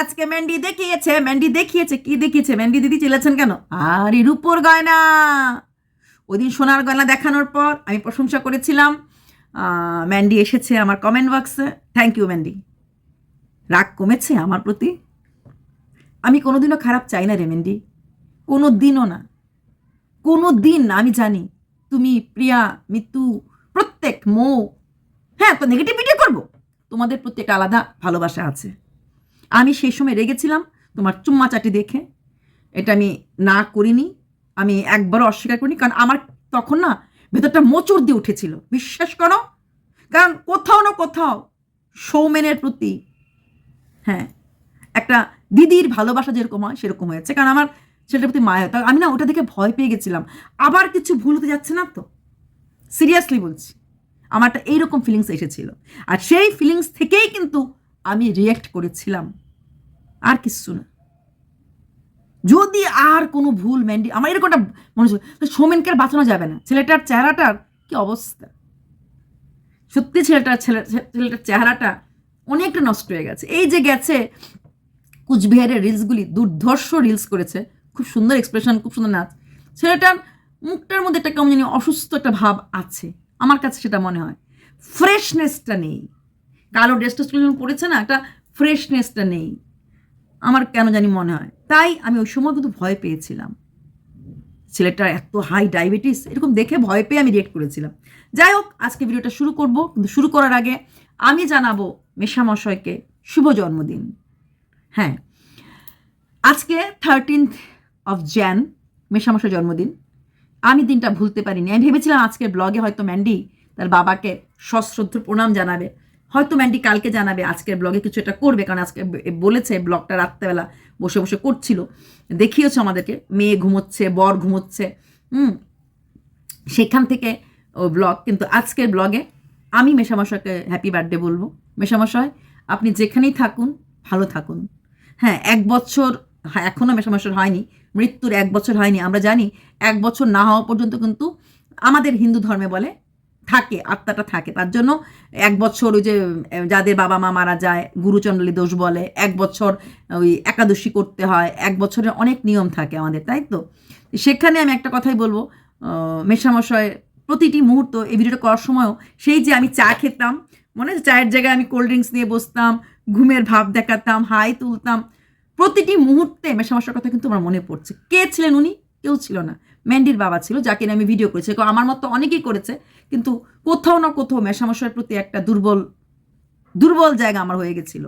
আজকে ম্যান্ডি দেখিয়েছে ম্যান্ডি দেখিয়েছে, কি দেখিয়েছে? ম্যান্ডি দিদি চিল্লাচ্ছেন কেন? আর আরে রূপোর গয়না। ওই দিন সোনার গয়না দেখানোর পর আমি প্রশংসা করেছিলাম। ম্যান্ডি এসেছে আমার কমেন্ট বক্সে থ্যাংক ইউ ম্যান্ডি। রাগ কমেছে আমার প্রতি। আমি কোনোদিনও খারাপ চাই না রে ম্যান্ডি। কোনো দিনও না। কোনো দিন আমি জানি। তুমি, প্রিয়া মৃত্যু প্রত্যেক মৌ। হ্যাঁ তো নেগেটিভ ভিডিও করব। তোমাদের প্রতি একটা আলাদা ভালোবাসা আছে। আমি সেই সময় রেগেছিলাম, তোমার চুম্মা চাটি দেখে। এটা আমি না করিনি, আমি একবারও অস্বীকার করিনি, কারণ আমার তখন না ভেতরটা মোচড় দিয়ে উঠেছিল। বিশ্বাস করো? কারণ কোথাও না কোথাও সৌমেনের প্রতি হ্যাঁ একটা দিদির ভালোবাসা যেরকম হয় সেরকম হয়েছে, কারণ আমার ছেলেটার প্রতি মায়া। তা আমি না ওটা দেখে ভয় পেয়ে গেছিলাম। আবার কিছু ভুল হতে যাচ্ছে না তো? সিরিয়াসলি বলছি, আমারটা এইরকম ফিলিংস এসেছিল। আর সেই ফিলিংস থেকেই কিন্তু আমি রিয়েক্ট করেছিলাম। আর কিচ্ছু না। যদি আর কোনো ভুল ম্যান্ডি আমার এরকমটা মনে হচ্ছে সোমেনকে বাঁচানো যাবে না। ছেলেটার চেহারাটার কি অবস্থা? সত্যি ছেলেটার ছেলে ছেলেটার চেহারাটা অনেকটা নষ্ট হয়ে গেছে। এই যে গেছে, কুচবিহারের রিলসগুলি দুর্ধর্ষ রিলস করেছে। খুব সুন্দর এক্সপ্রেশন খুব সুন্দর নাচ। ছেলেটার মুখটার মধ্যে একটা কেমন জানি অসুস্থ একটা ভাব আছে। আমার কাছে সেটা মনে হয়। ফ্রেশনেসটা নেই। কালো ড্রেসটা যখন পড়েছে না, একটা ফ্রেশনেসটা নেই। আমার কেন জানি মনে হয়। তাই আমি ওই সময় কিন্তু ভয় পেয়েছিলাম। ছেলেটার এত হাই ডায়াবেটিস এরকম দেখে ভয় পেয়ে আমি রিয়েক্ট করেছিলাম। যাই হোক, আজকে ভিডিওটা শুরু করব। কিন্তু শুরু করার আগে আমি জানাব মেশামশয়কে শুভ জন্মদিন। হ্যাঁ আজকে থার্টিন্থ অফ জ্যান মেশামশাই জন্মদিন। আমি দিনটা ভুলতে পারিনি। আমি ভেবেছিলাম আজকের ব্লগে হয়তো ম্যান্ডি তার বাবাকে সশ্রদ্ধ প্রণাম জানাবে। হয়তো ম্যান্ডি কালকে জানাবে আজকের ব্লগে কিছু একটা করবে, কারণ আজকে বলেছে, ব্লগটা রাত্রেবেলা বসে বসে করছিল। দেখিয়েছে আমাদেরকে, মেয়ে ঘুমোচ্ছে, বর ঘুমোচ্ছে, হুম? সেখান থেকে ও ব্লগ, কিন্তু আজকের ব্লগে আমি মেশামশাইকে হ্যাপি বার্থডে বলব। মেশামশাই আপনি যেখানেই থাকুন, ভালো থাকুন। হ্যাঁ এক বছর এখনও মেশামশার হয়নি, মৃত্যুর এক বছর হয়নি, আমরা জানি, এক বছর না হওয়া পর্যন্ত কিন্তু আমাদের হিন্দু ধর্মে বলে থাকে, আত্মাটা থাকে। তার জন্য এক বছর ওই যে যাদের বাবা মা মারা যায় গুরুচণ্ডলী দোষ বলে, এক বছর ওই একাদশী করতে হয়, এক বছরের অনেক নিয়ম থাকে আমাদের, তাই তো? সেখানে আমি একটা কথাই বলব মেশামশয় প্রতিটি মুহূর্ত এই ভিডিওটা করার সময়ও সেই যে আমি চা খেতাম, মনে আছে চায়ের জায়গায় আমি কোল্ড ড্রিঙ্কস নিয়ে বসতাম, ঘুমের ভাব দেখাতাম, হাই তুলতাম, প্রতিটি মুহূর্তে মেশামশার কথা কিন্তু আমার মনে পড়ছে। কে ছিলেন উনি? কেউ ছিল না। ম্যান্ডির বাবা ছিল, যাকে আমি ভিডিও করেছি। আমার মতো অনেকেই করেছে, কিন্তু কোথাও না কোথাও মেশামশার প্রতি একটা দুর্বল দুর্বল জায়গা আমার হয়ে গেছিল।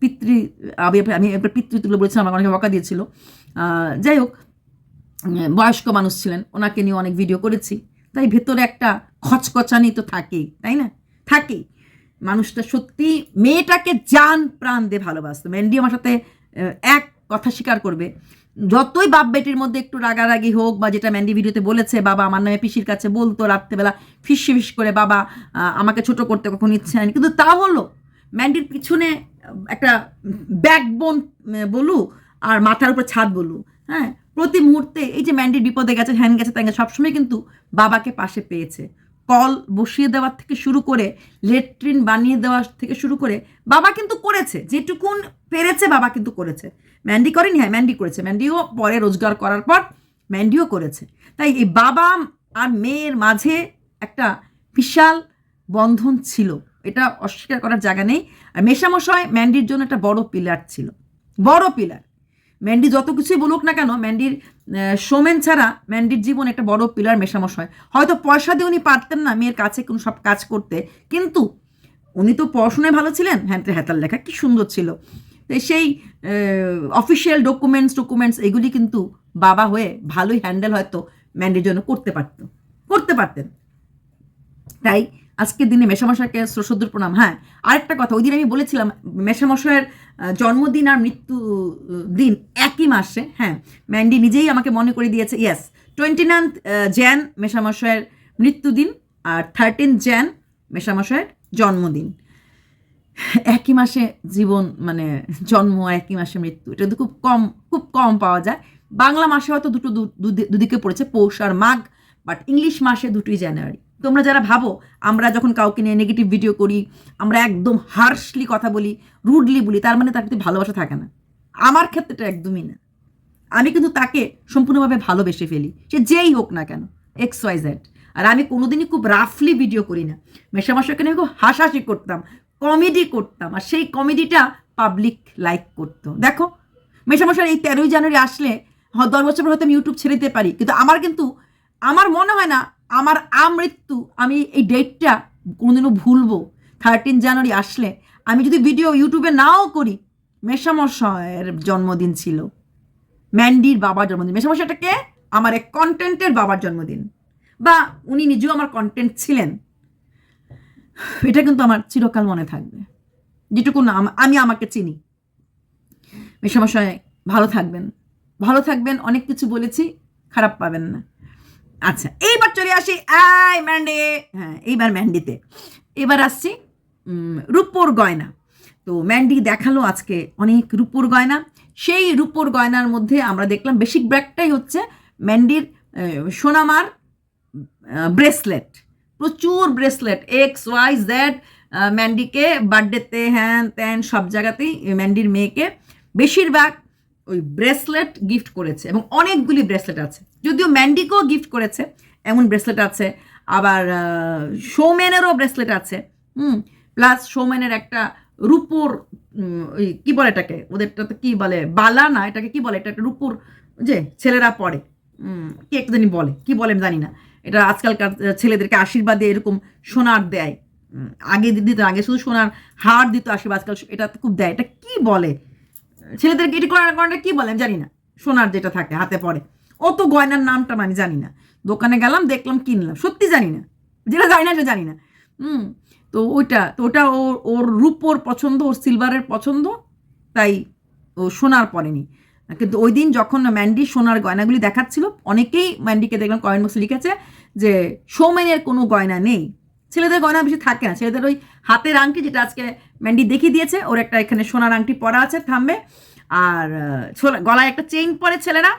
পিতৃ আমি আমি একবার পিতৃতুল্য বলেছিলাম, আমাকে অনেকে বকা দিয়েছিল। যাই হোক বয়স্ক মানুষ ছিলেন, ওনাকে নিয়ে অনেক ভিডিও করেছি। তাই ভেতরে একটা খচখচানি তো থাকেই, তাই না? থাকেই। মানুষটা সত্যি মেয়েটাকে জান প্রাণ দিয়ে ভালোবাসতো। ম্যান্ডি আমার সাথে এক কথা স্বীকার করবে। যতই বাপ বেটির মধ্যে একটু রাগারাগি হোক বা যেটা ম্যান্ডি ভিডিওতে বলেছে, বাবা আমার নামে পিসির কাছে বলতো রাত্রেবেলা ফিস ফিস করে, বাবা আমাকে ছোট করতে কখন ইচ্ছে হয়নি। কিন্তু তা হলো, ম্যান্ডির পিছনে একটা ব্যাকবোন বলু, আর মাথার উপর ছাদ বলু হ্যাঁ? প্রতি মুহূর্তে এই যে ম্যান্ডির বিপদে গেছে হ্যান গেছে, ত্যান সবসময় কিন্তু বাবাকে পাশে পেয়েছে। কল বসিয়ে দেওয়ার থেকে শুরু করে লেট্রিন বানিয়ে দেওয়ার থেকে শুরু করে বাবা কিন্তু করেছে, যেটুকুন পেরেছে বাবা কিন্তু করেছে। ম্যান্ডি করেনি? হ্যাঁ ম্যান্ডি করেছে। ম্যান্ডিও পরে রোজগার করার পর ম্যান্ডিও করেছে। তাই এই বাবা আর মেয়ের মাঝে একটা বিশাল বন্ধন ছিল। এটা অস্বীকার করার জায়গা নেই। আর মেশামশাই ম্যান্ডির জন্য একটা বড় পিলার ছিল। বড় পিলার। ম্যান্ডি যত কিছুই বলুক না কেন ম্যান্ডির সোমেন ছাড়া ম্যান্ডির জীবন একটা বড় পিলার মেশামশাই হয়তো পয়সা দিয়ে উনি পারতেন না মেয়ের কাছে কোনো সব কাজ করতে কিন্তু উনি তো পড়াশোনায় ভালো ছিলেন। হ্যাঁ হ্যাতার লেখা কি সুন্দর ছিল। সেই অফিসিয়াল ডকুমেন্টস ডকুমেন্টস এগুলি কিন্তু বাবা হয়ে ভালোই হ্যান্ডেল হয়তো ম্যান্ডির জন্য করতে পারতো করতে পারতেন। তাই আজকের দিনে মেশামশাইকে শ্রদ্ধর প্রণাম। হ্যাঁ আরেকটা কথা ওই দিন আমি বলেছিলাম মেশামশাইয়ের আহ, জন্মদিন আর মৃত্যু দিন একই মাসে হ্যাঁ। ম্যান্ডি নিজেই আমাকে মনে করে দিয়েছে ইয়েস টোয়েন্টি নাইন্থ জ্যান মেশামশাইয়ের মৃত্যুদিন আর থার্টিন জ্যান মেশামশাইয়ের জন্মদিন। একই মাসে জীবন মানে জন্ম একই মাসে মৃত্যু, এটা তো খুব কম খুব কম পাওয়া যায়। বাংলা মাসে হয়তো দুটো দুদিকে পড়েছে, পৌষ আর মাঘ বাট ইংলিশ মাসে দুটোই জানুয়ারি তোমরা যারা ভাবো, আমরা যখন কাউকে নিয়ে নেগেটিভ ভিডিও করি, আমরা একদম হার্শলি কথা বলি রুডলি বলি, তার মানে তার প্রতি ভালোবাসা থাকে না। আমার ক্ষেত্রেটা একদমই না। আমি কিন্তু তাকে সম্পূর্ণভাবে ভালোবেসে ফেলি। সে যেই হোক না কেন এক্স ওয়াই জেড আর আমি কোনোদিনই খুব রাফলি ভিডিও করি না। মেশামশাকে নিয়ে খুব হাসাহাসি করতাম কমেডি করতাম, আর সেই কমেডিটা পাবলিক লাইক করতো। দেখো মেশামশার এই তেরোই জানুয়ারি আসলে হ- দশ বছর পর হয়তো আমি ইউটিউব ছেড়ে দিতে পারি, কিন্তু আমার কিন্তু, আমার মনে হয় না আমার আমৃত্যু, আমি এই ডেটটা কোনোদিনও ভুলবো। থার্টিন জানুয়ারি আসলে আমি যদি ভিডিও ইউটিউবে নাও করি মেশামশায়ের জন্মদিন ছিল। ম্যান্ডির বাবার জন্মদিন। মেশামশাইটাকে আমার এক কন্টেন্টের বাবার জন্মদিন। বা উনি নিজেও আমার কন্টেন্ট ছিলেন। এটা কিন্তু আমার চিরকাল মনে থাকবে। যেটুকু না, আমি আমাকে চিনি। মেশামশাই ভালো থাকবেন। ভালো থাকবেন, অনেক কিছু বলেছি, খারাপ পাবেন না। আচ্ছা এইবার চলে আসি আই ম্যান্ডি হ্যাঁ এইবার ম্যান্ডিতে। এবার আসছি রূপোর গয়না। তো ম্যান্ডি দেখাল আজকে অনেক রূপোর গয়না। সেই রূপোর গয়নার মধ্যে আমরা দেখলাম বেসিক ব্র্যাকটাই হচ্ছে ম্যান্ডির সোনামার ব্রেসলেট। প্রচুর ব্রেসলেট, এক্স, ওয়াই, জেড ম্যান্ডিকে বার্থডেতে হ্যান ত্যান সব জায়গাতেই ম্যান্ডির মেয়েকে। বেশিরভাগ ওই ব্রেসলেট গিফট করেছে এবং অনেকগুলি ব্রেসলেট আছে। যদিও ম্যান্ডিকেও গিফট করেছে এমন ব্রেসলেট আছে। আবার সৌমেনেরও ব্রেসলেট আছে। হুম প্লাস সৌমেনের একটা রূপোর ওই কী বলে এটাকে? ওদেরটা তো কী বলে? বালা না এটাকে কী বলে? এটা একটা রূপোর যে ছেলেরা উম, কি একটা জানি বলে কি বলে আমি জানি না। এটা আজকালকার ছেলেদেরকে আশীর্বাদে এরকম সোনার দেয়। আগে দিত আগে শুধু সোনার হার দিত আশীর্বাদ আজকাল এটা খুব দেয়। এটা কি বলে? ছেলেদেরকে এটি করার কারণে কি বলে আমি জানি না। সোনার যেটা থাকে হাতে পড়ে। অত গয়নার নামটা আমি জানি না। দোকানে গেলাম, দেখলাম, কিনলাম। সত্যি জানি না। যেটা জানি না, সেটা জানি না। হুম, তো ওইটা, তো ওটা ওর ওর রূপোর পছন্দ, ওর সিলভারের পছন্দ, তাই ও সোনার পরেনি। কিন্তু ওই দিন যখন ম্যান্ডি সোনার গয়নাগুলি দেখাচ্ছিল, অনেকেই ম্যান্ডিকে দেখলাম কয়েন বক্সে লিখেছে যে, সৌমেনের কোনো গয়না নেই। ছেলেদের গয়না বেশি থাকে না। ছেলেদের ওই হাতের আংটি যেটা আজকে ম্যান্ডি দেখিয়ে দিয়েছে, ওর একটা এখানে সোনার আংটি পরা আছে থামবে। আর গলায় একটা চেইন পরে ছেলেরা।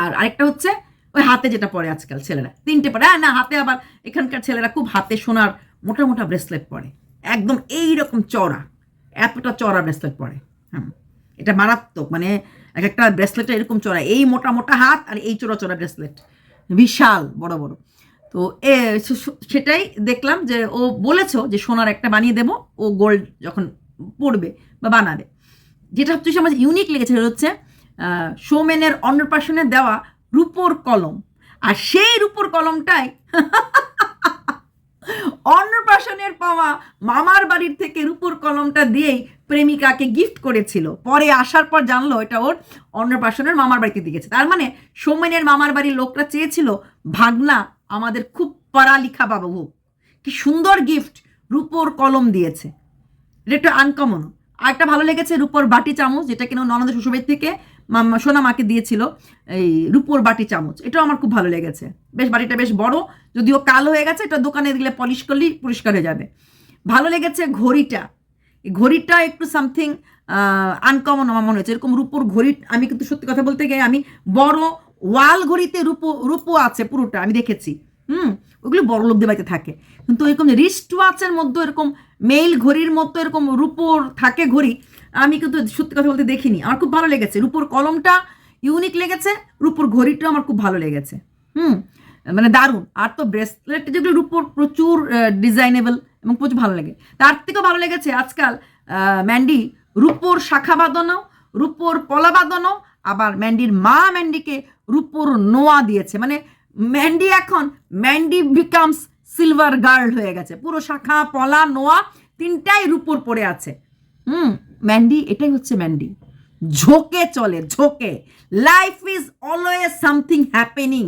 আর আরেকটা হচ্ছে ওই হাতে যেটা পরে আজকাল ছেলেরা। তিনটে পরে। হ্যাঁ না, হাতে আবার এখানকার ছেলেরা খুব হাতে সোনার মোটা মোটা ব্রেসলেট পরে। একদম এই রকম চড়া এতটা চড়া ব্রেসলেট পরে। হুম। এটা মারাত্মক। মানে এক একটা ব্রেসলেটটা এরকম চড়া এই মোটা মোটা হাত আর এই চোরা চোরা ব্রেসলেট বিশাল, বড় বড়। তো এ সেটাই দেখলাম যে ও বলেছ যে সোনার একটা বানিয়ে দেবো ও গোল্ড যখন পড়বে বা বানাবে। যেটা হচ্ছে আমার ইউনিক লেগেছে সেটা হচ্ছে আহ, সৌমেনের অন্নপ্রাশনে দেওয়া রূপোর কলম। আর সেই রূপোর কলমটাই অন্নপ্রাশনের পাওয়া মামার বাড়ির থেকে রূপোর কলমটা দিয়েই প্রেমিকাকে গিফট করেছিল। পরে আসার পর জানলো এটা ওর অন্নপ্রাশনের মামার বাড়িতে দিয়ে গেছে। তার মানে সৌমেনের মামার বাড়ির লোকরা চেয়েছিল ভাগনা আমাদের খুব পড়ালিখা বাবু হোক। কি সুন্দর গিফট রূপোর কলম দিয়েছে। এটা একটু আনকমন আর একটা ভালো লেগেছে রূপোর বাটি চামচ, যেটা কিনা ননদ শ্বশুরের থেকে সোনা মাকে দিয়েছিল, এই রূপোর বাটি চামচ। এটাও আমার খুব ভালো লেগেছে। বেশ বাটিটা বেশ বড়, যদিও কালো হয়ে গেছে, এটা দোকানে দিলে পলিশ করলেই পরিষ্কার হয়ে যাবে। ভালো লেগেছে ঘড়িটা। ঘড়িটা একটু সামথিং আনকমন আমার মনে হচ্ছে। এরকম রূপোর ঘড়ি, আমি কিন্তু সত্যি কথা বলতে গিয়ে আমি বড় ওয়াল ঘড়িতে রূপো রূপো আছে পুরোটা, আমি দেখেছি। হুম, ওগুলো বড় লোকদের বাড়িতে থাকে। কিন্তু এরকম রিস্ট ওয়াচের মধ্যে এরকম, মেইল ঘড়ির মতো এরকম রূপোর থাকে ঘড়ি, আমি কিন্তু সত্যি কথা বলতে দেখিনি। আমার খুব ভালো লেগেছে। রূপোর কলমটা ইউনিক লেগেছে, রূপোর ঘড়িটাও আমার খুব ভালো লেগেছে। হুম মানে দারুণ। আর তো ব্রেসলেট যেগুলো রূপোর প্রচুর ডিজাইনেবল এবং প্রচুর ভালো লাগে। তার থেকেও ভালো লেগেছে আজকাল ম্যান্ডি রূপোর শাখা বাঁধানো, রূপোর পলা বাঁধানো, আবার ম্যান্ডির মা ম্যান্ডিকে রূপোর নোয়া দিয়েছে। মানে ম্যান্ডি এখন ম্যান্ডি বিকামস সিলভার গার্ল হয়ে গেছে। পুরো শাখা, পলা, নোয়া তিনটাই রূপোর পড়ে আছে। হুম ম্যান্ডি এটাই হচ্ছে ম্যান্ডি ঝোঁকে চলে, ঝোঁকে। Life is always something happening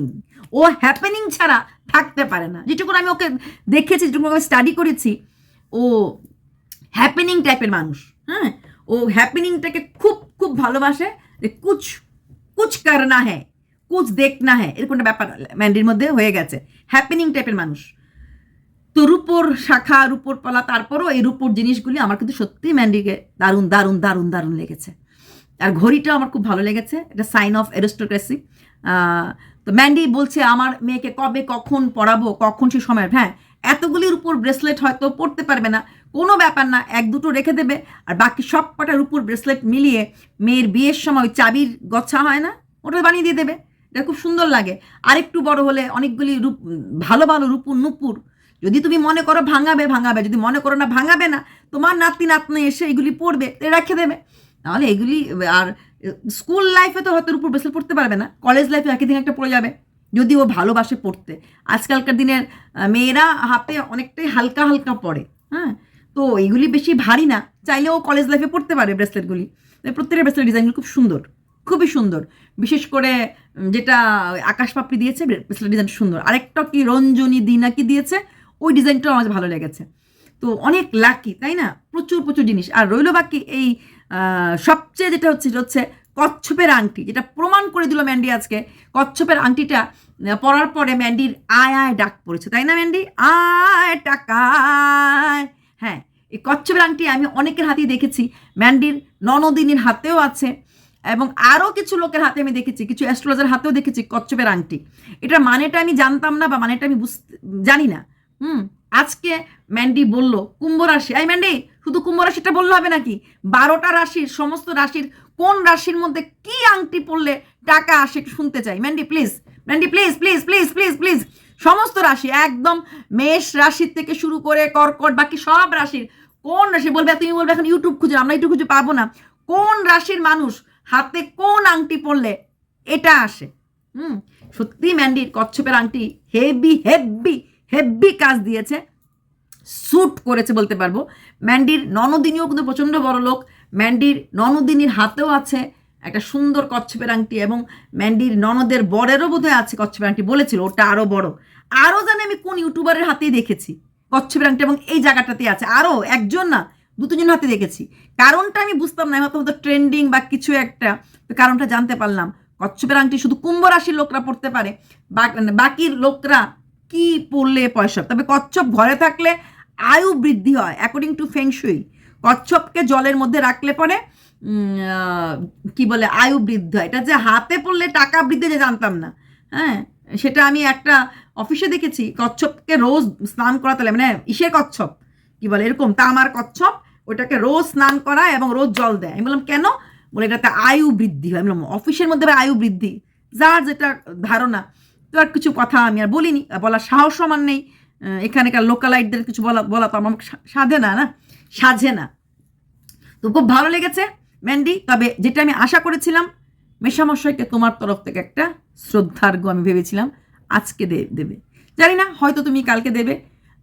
O happening ছাড়া থাকতে পারে না। যেটুকু আমি ওকে দেখেছি যেটুকু আমি স্টাডি করেছি, ও হ্যাপেনিং টাইপের মানুষ। হ্যাঁ ও হ্যাপেনিংটাকে খুব খুব ভালোবাসে। যে কুচ কুচ করনা হ্যাঁ কুচ দেখনা হ্যাঁ এরকম একটা ব্যাপার ম্যান্ডির মধ্যে হয়ে গেছে। হ্যাপেনিং টাইপের মানুষ। তো রূপোর শাখা, রূপোর পালা তারপরও এই রূপোর জিনিসগুলি আমার কিন্তু সত্যি ম্যান্ডিকে দারুণ দারুণ দারুণ দারুণ লেগেছে। আর ঘড়িটাও আমার খুব ভালো লেগেছে। এটা সাইন অফ অ্যারিস্টোক্রেসি তো ম্যান্ডি বলছে, আমার মেয়েকে কবে কখন পড়াবো? কখন সে সময়? হ্যাঁ এতগুলির উপর ব্রেসলেট হয়তো পড়তে পারবে না। কোনো ব্যাপার না, এক দুটো রেখে দেবে। আর বাকি সব কটার উপর ব্রেসলেট মিলিয়ে মেয়ের বিয়ের সময় চাবির গচ্ছা হয় না, ওটা বানিয়ে দিয়ে দেবে। এটা খুব সুন্দর লাগে। আরেকটু বড় হলে অনেকগুলি রূপ, ভালো ভালো রূপুর নুপুর। যদি তুমি মনে করো ভাঙাবে ভাঙাবে, যদি মনে করো না ভাঙাবে না, তোমার নাতি নাতনি এসে এগুলি পড়বে রেখে দেবে। তাহলে এগুলি, আর স্কুল লাইফে তো হয়তো রূপুর ব্রেসলেট পড়তে পারবে না কলেজ লাইফে একই দিন একটা পড়ে যাবে যদি ও ভালোবাসে পড়তে। আজকালকার দিনের মেয়েরা হাতে অনেকটাই হালকা হালকা পড়ে হ্যাঁ? তো এগুলি বেশি ভারী না, চাইলেও কলেজ লাইফে পড়তে পারে ব্রেসলেটগুলি প্রত্যেকটা ব্রেসলেট ডিজাইনগুলো খুব সুন্দর। খুবই সুন্দর। বিশেষ করে যেটা আকাশ পাপড়ি দিয়েছে ব্রেসলেট ডিজাইন সুন্দর। আরেকটা কি রঞ্জনী দিনা কি দিয়েছে, ওই ডিজাইনটাও আমার ভালো লেগেছে। তো অনেক লাকি তাই না? প্রচুর প্রচুর জিনিস। আর রইল বাকি এই সবচেয়ে যেটা হচ্ছে হচ্ছে কচ্ছপের আংটি, যেটা প্রমাণ করে দিল ম্যান্ডি আজকে। কচ্ছপের আংটিটা পরার পরে ম্যান্ডির আয় আয় ডাক পড়েছে, তাই না ম্যান্ডি? আয় টাকায়। হ্যাঁ এই কচ্ছপের আংটি আমি অনেকের হাতেই দেখেছি। ম্যান্ডির ননদিনীর হাতেও আছে। এবং আরও কিছু লোকের হাতে আমি দেখেছি, কিছু অ্যাস্ট্রোলজার হাতেও দেখেছি, কচ্ছপের আংটি। এটার মানেটা আমি জানতাম না বা মানেটা আমি বুঝতে জানি না। হুম, আজকে ম্যান্ডি বলল, কুম্ভ রাশি। আই ম্যান্ডি, শুধু কুম্ভ রাশিটা বললে হবে নাকি? বারোটা রাশির, সমস্ত রাশির, কোন রাশির মধ্যে কি আংটি পড়লে টাকা আসে শুনতে চাই। Mandy please Mandy please please please please please সমস্ত রাশি, একদম মেষ রাশির থেকে শুরু করে কর্কট, বাকি সব রাশির, কোন রাশি বলবে, তুমি বলবে এখন ইউটিউব খুঁজে, আমরা ইউটিউব খুঁজে পাবো না। কোন রাশির মানুষ হাতে কোন আংটি পড়লে এটা আসে? হুম, সত্যি ম্যান্ডির কচ্ছপের আংটি হেভি হেভি হেভি কাজ দিয়েছে। স্যুট করেছে বলতে পারব। ম্যান্ডির ননদিনীও কিন্তু প্রচণ্ড বড় লোক। ম্যান্ডির ননদিনীর হাতেও আছে একটা সুন্দর কচ্ছপের আংটি এবং ম্যান্ডির ননদের বরেরও বোধহয় আছে কচ্ছপের আংটি বলেছিল, ওটা আরও বড়। আরও জানি আমি কোন ইউটিউবারের হাতেই দেখেছি কচ্ছপের আংটি এবং এই জায়গাটাতেই আছে। আরও একজন না দু তিনজন হাতে দেখেছি। কারণটা আমি বুঝতাম না হয়তো হয়তো ট্রেন্ডিং বা কিছু একটা। তো কারণটা জানতে পারলাম। কচ্ছপের আংটি শুধু কুম্ভ রাশির লোকরা পড়তে পারে। বাকি লোকরা কি পড়লে পয়সা? তবে কচ্ছপ ঘরে থাকলে আয়ু বৃদ্ধি হয় অ্যাকর্ডিং টু ফেংশুই কচ্ছপকে জলের মধ্যে রাখলে পরে কি বলে, আয়ু বৃদ্ধি হয়। এটা যে হাতে পড়লে টাকা বৃদ্ধি যে জানতাম না। হ্যাঁ সেটা আমি একটা অফিসে দেখেছি। কচ্ছপকে রোজ স্নান করাতে মানে ইসের কচ্ছপ। কি বলে, এরকম তামার কচ্ছপ, ওটাকে রোজ স্নান করা এবং রোজ জল দেয়। আমি বললাম, কেন? বলে, এটাতে আয়ু বৃদ্ধি হয়। আমি বললাম, অফিসের মধ্যে আয়ু বৃদ্ধি। যার যেটা ধারণা, তো আর কিছু কথা আমি আর বলিনি। বলার সাহস সমান নেই। এখানেকার লোকালাইটদের কিছু বলা বলা তো আমার সাধে না না? সাজে না। তো খুব ভালো লেগেছে ম্যান্ডি তবে যেটা আমি আশা করেছিলাম মেশামশাইকে তোমার তরফ থেকে একটা শ্রদ্ধার্ঘ আমি ভেবেছিলাম, আজকে দেবে। জানি না, হয়তো তুমি কালকে দেবে।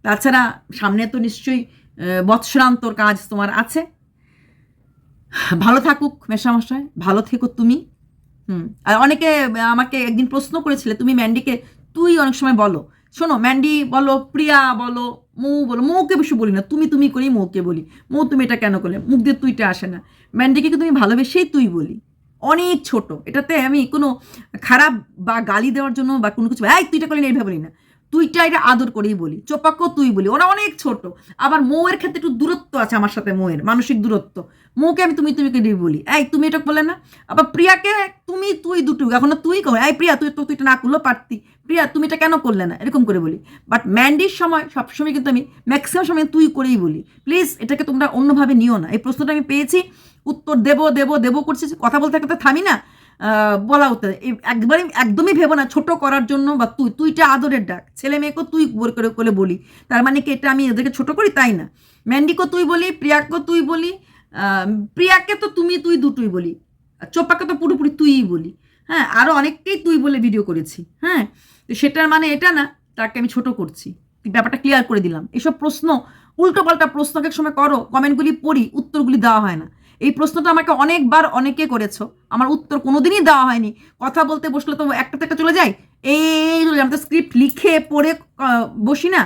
তাছাড়া সামনে তো নিশ্চয়ই বৎসরান্তর কাজ তোমার আছে। ভালো থাকুক মেশামশাই ভালো থেকো তুমি। হুম, আর অনেকে আমাকে একদিন প্রশ্ন করেছিলে, তুমি ম্যান্ডিকে, তুই অনেক সময় বলো। শোনো, ম্যান্ডি বলো, প্রিয়া বলো, মৌ বলো, মৌকে বেশি বলি না, তুমি তুমি করেই মৌকে বলি। মৌ তুমি এটা কেন করলে? মুখ দিয়ে তুইটা আসে না। ম্যান্ডিকে তুমি ভালোবেসেই তুই বলি? অনেক ছোট, এটাতে আমি কোনো খারাপ বা গালি দেওয়ার জন্য বা কোনো কিছু এই তুইটা না, এইভাবে বলি না। তুইটা এটা আদর করেই বলি চোপাক্য তুই বলি, ওরা অনেক ছোট। আবার মৌয়ের ক্ষেত্রে একটু দূরত্ব আছে আমার সাথে মৌয়ের, মানসিক দূরত্ব। মৌকে আমি তুমি তুমি বলি, এই, তুমি এটা বলে না? আবার প্রিয়াকে, তুমি, তুই দুটো, এখনও তুই কো এই, প্রিয়া, তুই তো তুইটা না করলেও পারতি। প্রিয়া তুমি এটা কেন করলে না? এরকম করে বলি। বাট ম্যান্ডির সময় সবসময় কিন্তু আমি ম্যাক্সিমাম সময় তুই করেই বলি। প্লিজ এটাকে তোমরা অন্যভাবে নিও না। এই প্রশ্নটা আমি পেয়েছি। উত্তর দেবো দেবো দেবো করছি। কথা বলতে থাকতে থামি না। বলা হতো। এই একবারই একদমই ভেবো না, ছোট করার জন্য বা তুই, তুইটা আদরের ডাক। ছেলে মেয়েকেও তুই করে করে বলি। তার মানে কি, এটা আমি এদেরকে ছোট করি? তাই না? ম্যান্ডিকেও তুই বলি, প্রিয়াকেও তুই বলি প্রিয়াকে তো তুমি, তুই দুটোই বলি। চোপাকে তো পুরোপুরি তুইই বলি। হ্যাঁ আরও অনেককেই তুই বলে ভিডিও করেছি। হ্যাঁ তো সেটার মানে এটা না, তাকে আমি ছোট করছি। ব্যাপারটা ক্লিয়ার করে দিলাম। এসব প্রশ্ন উল্টো পাল্টা এক সময় করো কমেন্টগুলি পড়ি, উত্তরগুলি দেওয়া হয় না। এই প্রশ্নটা আমাকে অনেকবার অনেকে করেছ। আমার উত্তর কোনোদিনই দেওয়া হয়নি। কথা বলতে বসলে তো একটা থেকে চলে যাই এই চলে আমি তো স্ক্রিপ্ট লিখে পড়ে বসি না।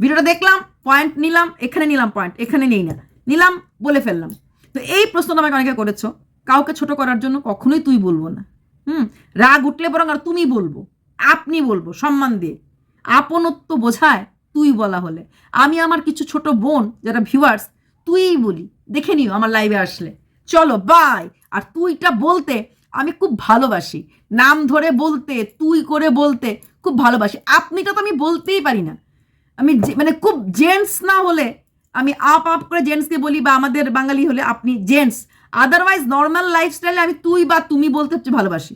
ভিডিওটা দেখলাম পয়েন্ট নিলাম, এখানে নিলাম পয়েন্ট এখানে নেই না। নিলাম, বলে ফেললাম। তো এই প্রশ্নটা আমাকে অনেকে করেছ। কাউকে ছোট করার জন্য কখনোই তুই বলব না। হুম? রাগ উঠলে বরং আর তুমি বলব, আপনি বলব, সম্মান দিয়ে। আপনত্ব বোঝায় তুই বলা হলে। আমি আমার কিছু ছোট বোন, যারা ভিউয়ার্স তুই বলি। দেখে নিও আমার লাইভে আসলে। চলো বাই আর তুইটা বলতে আমি খুব ভালোবাসি। নাম ধরে বলতে, তুই করে বলতে খুব ভালোবাসি। আপনিটা তো আমি বলতেই পারি না। আমি মানে খুব জেন্টস না হলে, আমি আপ আপ করে জেন্টসকে বলি বা আমাদের বাঙালি হলে আপনি জেন্টস আদারওয়াইজ নর্মাল লাইফস্টাইলে আমি তুই বা তুমি বলতে হচ্ছে ভালোবাসি।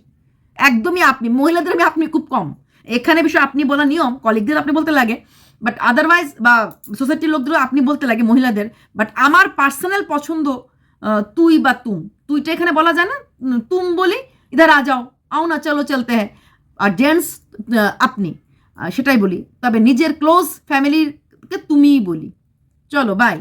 একদমই আপনি, মহিলাদের আমি আপনি খুব কম। এখানে বিষয় আপনি বলা নিয়ম কলিগদের আপনি বলতে লাগে। বাট আদারওয়াইজ বা সোসাইটির লোকদেরও আপনি বলতে লাগে মহিলাদের বাট আমার পার্সোনাল পছন্দ তুই বা তুম। তুইটা এখানে বলা যায় না? তুম বলি, ইধার আ যাও, আও না, চলো, চলতে হ্যাঁ আর জেন্টস আপনি সেটাই বলি। তবে নিজের ক্লোজ ফ্যামিলিকে তুমিই বলি। চলো বাই